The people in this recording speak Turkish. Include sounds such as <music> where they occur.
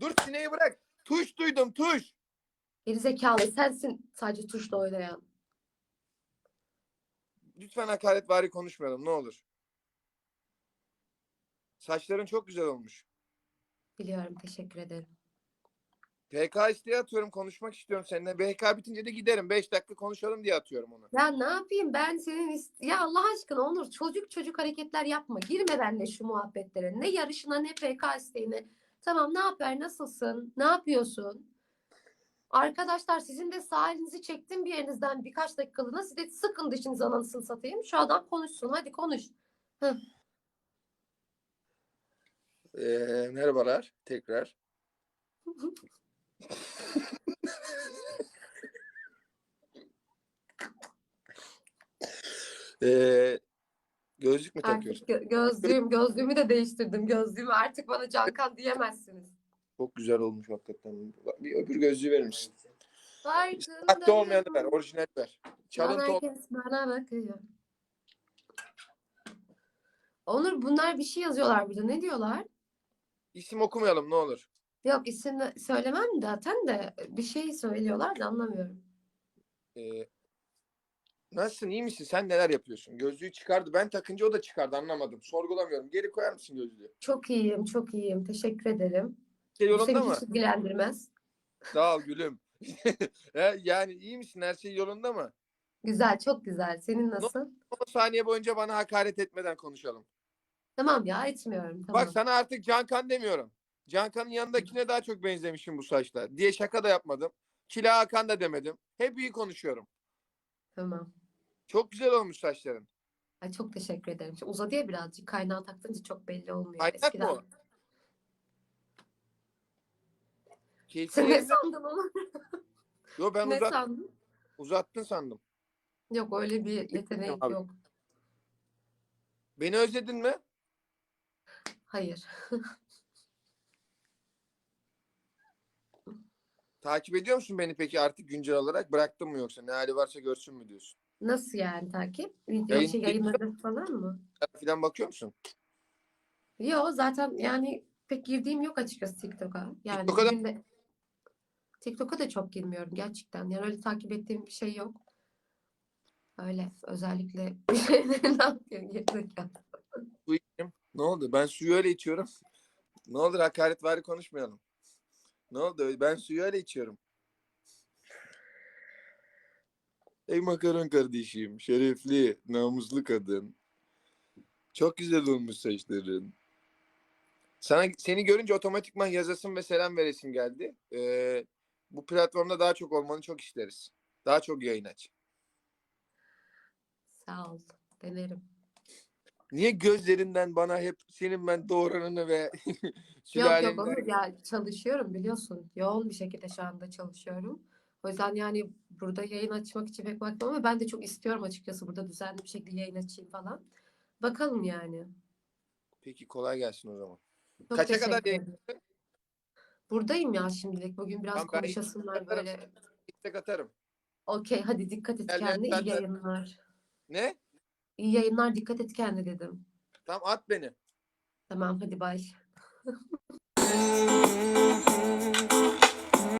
Dur sineği bırak. Tuş duydum tuş. Gerizekalı sensin sadece tuşla oynayan. Lütfen hakaretvari konuşmayalım ne olur. Saçların çok güzel olmuş. Biliyorum teşekkür ederim. PK isteği atıyorum konuşmak istiyorum seninle. BK bitince de giderim. 5 dakika konuşalım diye atıyorum onu. Ya ne yapayım ben senin ist- ya Allah aşkına Onur çocuk çocuk hareketler yapma. Girme benimle şu muhabbetlere. Ne yarışına ne PK isteğine. Tamam ne haber nasılsın? Ne yapıyorsun? Arkadaşlar sizin de sağ elinizi çektim bir yerinizden birkaç dakikalığına. Siz de sıkın dişinizi anasını satayım. Şu adam konuşsun hadi konuş. Ee, merhabalar tekrar. <laughs> Ee, gözlük mü takıyorsun? Artık gö- gözlüğüm, gözlüğümü de değiştirdim. Gözlüğümü artık bana Cankan diyemezsiniz. Çok güzel olmuş hakikaten. Bir öbür gözlüğü verir misin? Farkındayım. olmayanı ver, orijinal ver. Çalıntı ol- herkes bana bakıyor. Onur bunlar bir şey yazıyorlar burada. Ne diyorlar? İsim okumayalım ne olur. Yok isim de- söylemem zaten de bir şey söylüyorlar da anlamıyorum. Ee, nasılsın iyi misin? Sen neler yapıyorsun? Gözlüğü çıkardı. Ben takınca o da çıkardı anlamadım. Sorgulamıyorum. Geri koyar mısın gözlüğü? Çok iyiyim, çok iyiyim. Teşekkür ederim. Şey yolunda mı? hiç ilgilendirmez. Sağ ol gülüm. <laughs> Yani iyi misin? Her şey yolunda mı? Güzel, çok güzel. Senin nasıl? 10 saniye boyunca bana hakaret etmeden konuşalım. Tamam ya, etmiyorum. Tamam. Bak sana artık Cankan demiyorum. Cankan'ın yanındakine daha çok benzemişim bu saçla diye şaka da yapmadım. Kila Hakan da demedim. Hep iyi konuşuyorum. Tamam. Çok güzel olmuş saçların. Ay çok teşekkür ederim. Şimdi uzadı ya birazcık. Kaynağı taktınca çok belli olmuyor. Kaynak mı <laughs> o? Sen ne sandın onu? Yo ben Ne uzat, sandın? uzattın sandım. Yok öyle bir yeteneğim abi. yok. Beni özledin mi? Hayır. <laughs> Takip ediyor musun beni peki artık güncel olarak? Bıraktın mı yoksa? Ne hali varsa görsün mü diyorsun? Nasıl yani takip? Video Yayın- şey yayınladı falan mı? Falan bakıyor musun? Yok zaten yani pek girdiğim yok açıkçası TikTok'a. Yani TikTok'a da- günde- TikTok'a da çok girmiyorum gerçekten. Yani öyle takip ettiğim bir şey yok. Öyle özellikle <laughs> bir şeyleri ne yapıyor gerizekalı. Su içeyim. Ne oldu? Ben suyu öyle içiyorum. ne olur hakaretvari konuşmayalım. Ne oldu? Ben suyu öyle içiyorum. Ey makaron kardeşim. Şerefli, namuslu kadın. Çok güzel olmuş saçların. Sana, seni görünce otomatikman yazasın ve selam veresin geldi. Ee, bu platformda daha çok olmanı çok isteriz. Daha çok yayın aç. Sağ ol. Denerim. Niye gözlerinden bana hep senin ben doğuranını ve <laughs> Yok yok sülalenin Onur ya çalışıyorum biliyorsun. Yoğun bir şekilde şu anda çalışıyorum. O yüzden yani burada yayın açmak için pek vaktim ama ben de çok istiyorum açıkçası burada düzenli bir şekilde yayın açayım falan. Bakalım yani. Peki kolay gelsin o zaman. Çok Kaça kadar yayın? Buradayım ya şimdilik. Bugün biraz Tamam, ben konuşasım var atarım. böyle. İstek atarım. Okey hadi dikkat et gel, kendine. ben İyi de- yayınlar. Ne? İyi yayınlar dikkat et kendine dedim. Tamam at beni. Tamam hadi bay. <laughs>